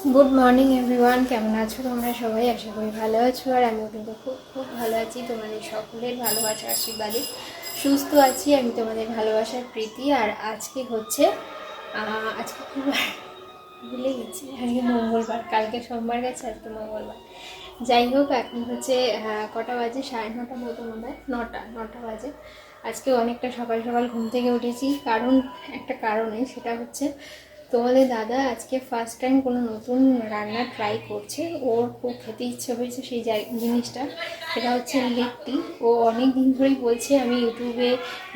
Good morning everyone কেমন আছো তোমরা সবাই? আশা করি ভালো আছো, আর আমিও কিন্তু খুব খুব ভালো আছি। তোমাদের সকলের ভালোবাসা, আশীর্বাদে সুস্থ আছি। আমি তোমাদের ভালোবাসার প্রীতি, আর আজকে হচ্ছে আজকে খুব ভুলে গেছি। আজকে মঙ্গলবার, কালকে সোমবার গেছে, আজকে মঙ্গলবার। যাই হোক, এখন হচ্ছে কটা বাজে? সাড়ে নটা মতো মনে হয়। নটা নটা বাজে। আজকে অনেকটা সকাল সকাল ঘুম থেকে উঠেছি। কারণ, একটা কারণে সেটা হচ্ছে তোমাদের দাদা আজকে ফার্স্ট টাইম কোনো নতুন রান্না ট্রাই করছে। ওর খুব খেতে ইচ্ছে হয়েছে সেই জিনিসটা। সেটা হচ্ছে লিট্টি ও অনেক দিন ধরেই বলছে, আমি ইউটিউবে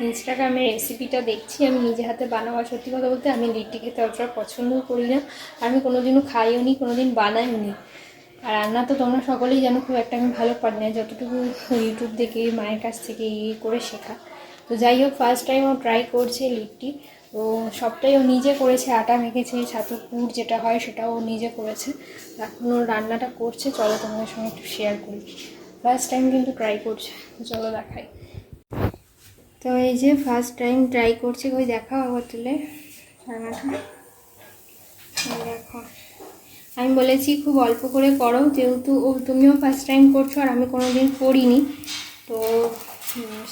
ইনস্টাগ্রামে রেসিপিটা দেখছি। আমি নিজে হাতে বানাবো। সত্যি কথা বলতে আমি লিট্টি খেতে অতটা পছন্দও করি না। আর আমি কোনোদিনও খাইও নি, কোনোদিন বানাইও নি। আর রান্না তো তোমরা সকলেই জানো, খুব একটা আমি ভালো পারি না। যতটুকু ইউটিউব থেকে মায়ের কাছ থেকে ইয়ে করে শেখা। তো যাই হোক ফার্স্ট টাইম ও ট্রাই করছে লিট্টি তো সবটাই ও নিজে করেছে, আটা মেখেছে, ছাতুর পুর যেটা হয় সেটাও ও নিজে করেছে। এখন ও রান্নাটা করছে, চলো তোমাদের সঙ্গে একটু শেয়ার করি। ফার্স্ট টাইম কিন্তু ট্রাই করছে, চলো দেখাই। তো এই যে ফার্স্ট টাইম ট্রাই করছে ওই দেখাও আবার তুলে রান্নাটা দেখো। আমি বলেছি খুব অল্প করে করো, যেহেতু ও, তুমিও ফার্স্ট টাইম করছ আর আমি কোনো দিন করিনি। তো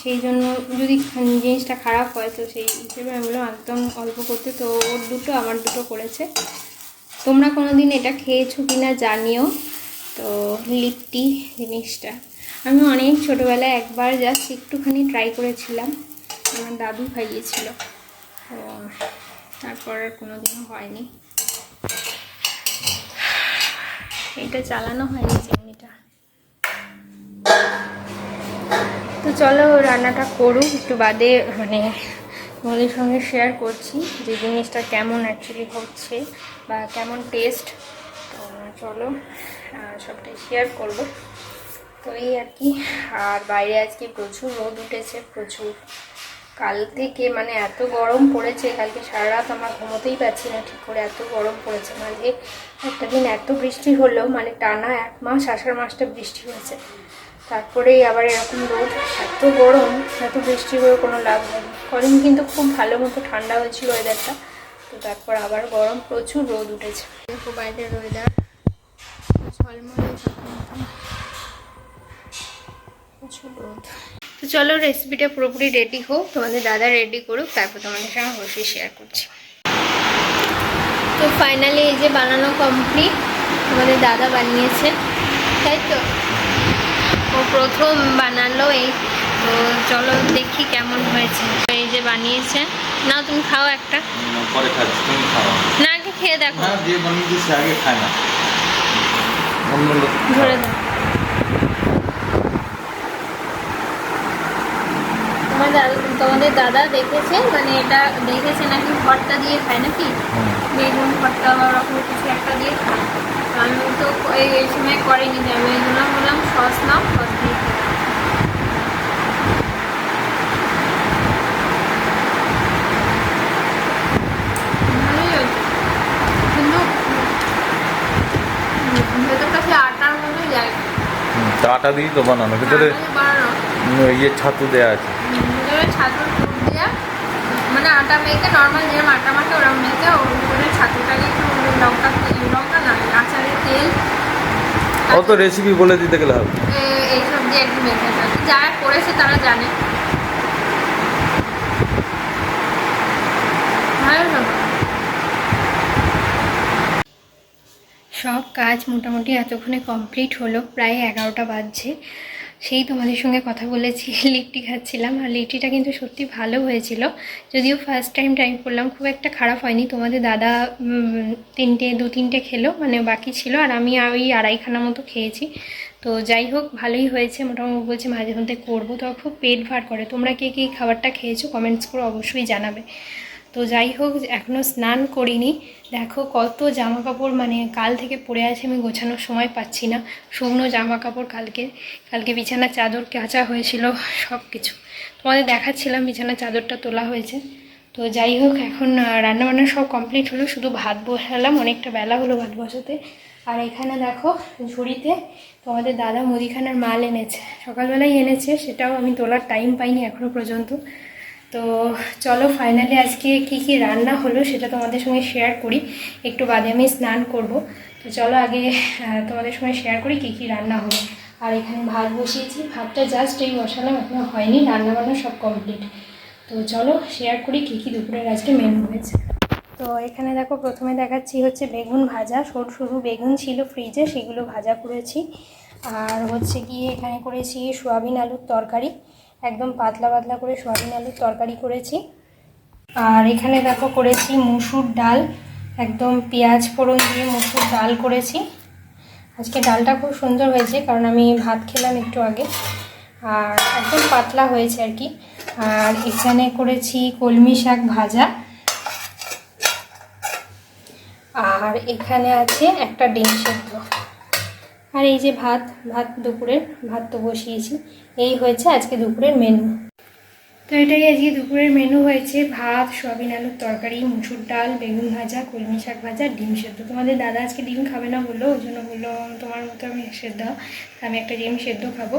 সেই জন্য যদি জিনিসটা খারাপ হয়, তো সেই হিসেবে আমি বললাম একদম অল্প করতে, তো ওর দুটো, আমার দুটো করেছে। তোমরা কোনো দিন এটা খেয়েছো কি না জানিও, তো লিট্টি জিনিসটা। আমি অনেক ছোটোবেলায় একবার জাস্ট একটুখানি ট্রাই করেছিলাম, আমার দাদু খাইয়েছিল। তো তারপর আর কোনো দিনও হয়নি। এটা চালানো হয়নি চিমনিটা। তো চলো রান্নাটা করুক, একটু বাদে মানে তোমাদের সঙ্গে শেয়ার করছি যে জিনিসটা কেমন অ্যাকচুয়ালি হচ্ছে বা কেমন টেস্ট তো চলো সবটাই শেয়ার করব। তো এই আর কি, আর বাইরে আজকে প্রচুর রোদ উঠেছে, প্রচুর। কাল থেকে মানে এত গরম পড়েছে, কালকে সারা রাত আমার ঘুমোতেই পারছি না ঠিক করে, এত গরম পড়েছে। মাঝে একটা দিন এত বৃষ্টি হলো মানে টানা এক মাস, আষাঢ় মাসটা বৃষ্টি হয়েছে। তারপরেই আবার এরকম রোদ, এত গরম, এত বৃষ্টি হয়ে কোনো লাভ হয়নি কদিন কিন্তু খুব ভালো মতো ঠান্ডা হয়েছিল ওয়েদারটা তো তারপর আবার গরম, প্রচুর রোদ উঠেছে। দেখো বাইরের ওয়েদার প্রচুর রোদ। তো চলো রেসিপিটা পুরোপুরি রেডি হোক। তোমাদের দাদা রেডি করুক, তারপর তোমাদের সঙ্গে অবশ্যই শেয়ার করছি। তো ফাইনালি এই যে বানানো কমপ্লিট তোমাদের দাদা বানিয়েছে। তাই তো? ও প্রথম বানালো এই। তো চলো দেখি কেমন হয়েছে। এই যে বানিয়েছে। না তুমি খাও একটা। পরে খাচ্ছি তুমি খাও। না আগে খেয়ে দেখো। না যে বানিয়ে আগে খায় না। অন্য লোক ধরে দাও। তোমার দাদা তোমাদের দাদা দেখেছে? মানে এটা দেখেছে নাকি? ভর্তা দিয়ে খায় নাকি? বেগুন ভর্তা বা ওরকম কিছু একটা দিয়ে খায়। আমি তো এই এই সময় করিনি যে আমি এই জন্য বললাম সস নাও সস দিয়ে খাও। ভালোই হয়েছে। কিন্তু উম, ভেতরটা সে আটার মতোই যায় হুম, তো আটা দিয়ে তো বানানো ভিতরে ইয়ে ছাতু দেওয়া আছে। দিয়ে। মানে আটা মেখে নর্মাল যেরকম আটা মাখে ওরকম মেখে ওর উপরে ছাতুটাকে একটু লঙ্কা তেল লঙ্কা না আচারের তেল। অত রেসিপি বলে দিতে গেলে হবে। এইসব একটু মেখে যারা করেছে তারা জানে। ভালো সব কাজ মোটামুটি এতক্ষণে কমপ্লিট হলো, প্রায় এগারোটা বাজছে। সেই তোমাদের সঙ্গে কথা বলেছি, লিট্টি খাচ্ছিলাম আর লিট্টিটা কিন্তু সত্যি ভালো হয়েছিল। যদিও ফার্স্ট টাইম ট্রাই করলাম, খুব একটা খারাপ হয়নি। তোমাদের দাদা তিনটে, দু তিনটে খেলো মানে বাকি ছিল আর আমি ওই আড়াইখানা মতো খেয়েছি। তো যাই হোক, ভালোই হয়েছে। মোটামুটি বলছি মাঝে মধ্যে করব। তো খুব পেট ভার করে। তোমরা কে কী খাবারটা খেয়েছো কমেন্টস করে অবশ্যই জানাবে। তো যাই হোক এখনও স্নান করিনি। দেখো কত জামা কাপড় মানে কাল থেকে পরে আছে, আমি গোছানোর সময় পাচ্ছি না। শুকনো জামা কাপড় কালকে কালকে বিছানার চাদর কাঁচা হয়েছিল সব কিছু তোমাদের দেখাচ্ছিলাম বিছানার চাদরটা তোলা হয়েছে। তো যাই হোক, এখন রান্নাবান্না সব কমপ্লিট হলো, শুধু ভাত বসালাম, অনেকটা বেলা হলো ভাত বসাতে। আর এখানে দেখো, ঝুড়িতে তোমাদের দাদা মুদিখানার মাল এনেছে। সকালবেলাই এনেছে, সেটাও আমি তোলার টাইম পাইনি এখনও পর্যন্ত। তো চলো ফাইনালি আজকে কি কি রান্না হলো সেটা তোমাদের সঙ্গে শেয়ার করি। একটু বাদে আমি স্নান করব। তো চলো আগে তোমাদের সঙ্গে শেয়ার করি কী কী রান্না হলো আর এখানে ভাত বসিয়েছি। ভাতটা জাস্ট এই বসালাম, এখনও হয়নি। রান্না বান্না সব কমপ্লিট তো চলো শেয়ার করি কী কী দুপুরের আজকে মেনু হয়েছে। তো এখানে দেখো, প্রথমে দেখাচ্ছি হচ্ছে বেগুন ভাজা। সরু সরু বেগুন ছিল ফ্রিজে সেগুলো ভাজা করেছি। আর হচ্ছে গিয়ে এখানে করেছি সোয়াবিন আলুর তরকারি। একদম পাতলা পাতলা করে সোয়াবিন আলুর তরকারি করেছি। আর এখানে দেখো করেছি মুসুর ডাল, একদম পেঁয়াজ ফোড়ন দিয়ে মুসুর ডাল করেছি। আজকে ডালটা খুব সুন্দর হয়েছে কারণ আমি ভাত খেলাম একটু আগে। আর একদম পাতলা হয়েছে আর কি। আর এখানে করেছি কলমি শাক ভাজা। আর এখানে আছে একটা ডিম সেদ্ধ। আর এই যে ভাত ভাত দুপুরের, ভাত তো বসিয়েছি। এই হয়েছে আজকে দুপুরের মেনু তো এটাই আজকে দুপুরের মেনু হয়েছে, ভাত, সয়াবিন আলুর তরকারি, মুসুর ডাল, বেগুন ভাজা, কলমি শাক ভাজা, ডিম সেদ্ধ। তোমাদের দাদা আজকে ডিম খাবে না বলল, ওই জন্য বলল, তোমার মতো আমি সেদ্ধ, আমি একটা ডিম সেদ্ধ খাব।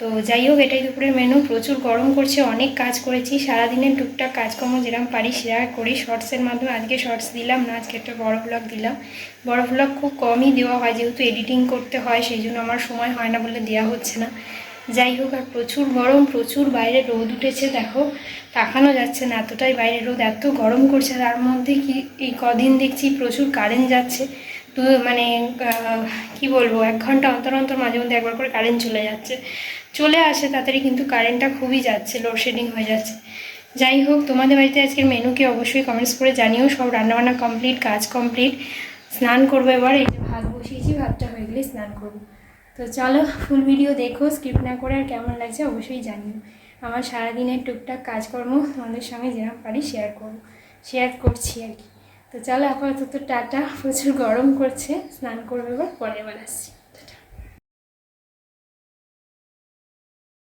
তো যাই হোক, এটাই দুপুরের মেনু প্রচুর গরম করছে, অনেক কাজ করেছি। সারাদিনের টুকটাক কাজকর্ম যেরকম পারি শেয়ার করি। শর্টসের মাধ্যমে আজকে শর্টস দিলাম না, আজকে একটা বড় ব্লগ দিলাম। বড় ব্লগ খুব কমই দেওয়া হয়, যেহেতু এডিটিং করতে হয়, সেই জন্য আমার সময় হয় না বলে দেওয়া হচ্ছে না। যাই হোক, আর প্রচুর গরম, প্রচুর বাইরে রোদ উঠেছে, দেখো। তাকানো যাচ্ছে না, এতটাই বাইরে রোদ, এত গরম করছে। তার মধ্যে কি, এই কদিন দেখছি প্রচুর কারেন্ট যাচ্ছে। তো মানে কি বলব, এক ঘণ্টা অন্তর অন্তর মাঝে মধ্যে একবার করে কারেন্ট চলে যাচ্ছে। চলে আসে, তাড়াতাড়ি কিন্তু কারেন্টটা খুবই যাচ্ছে লোডশেডিং হয়ে যাচ্ছে। যাই হোক, তোমাদের বাড়িতে আজকের মেনু কি অবশ্যই কমেন্টস করে জানিও। সব রান্নাবান্না কমপ্লিট কাজ কমপ্লিট স্নান করব এবার, এই যে ভাত বসিয়েছি, ভাতটা হয়ে গেলে স্নান করব। তো চলো ফুল ভিডিও দেখো স্কিপ না করে আর কেমন লাগছে অবশ্যই জানিও। আমার সারাদিনের টুকটাক কাজকর্ম তোমাদের সঙ্গে যেরকম পারি শেয়ার করব শেয়ার করছি আর কি। তো চলো, আপাতত টাটা, প্রচুর গরম করছে স্নান করব এবার পরে এবার আসছি।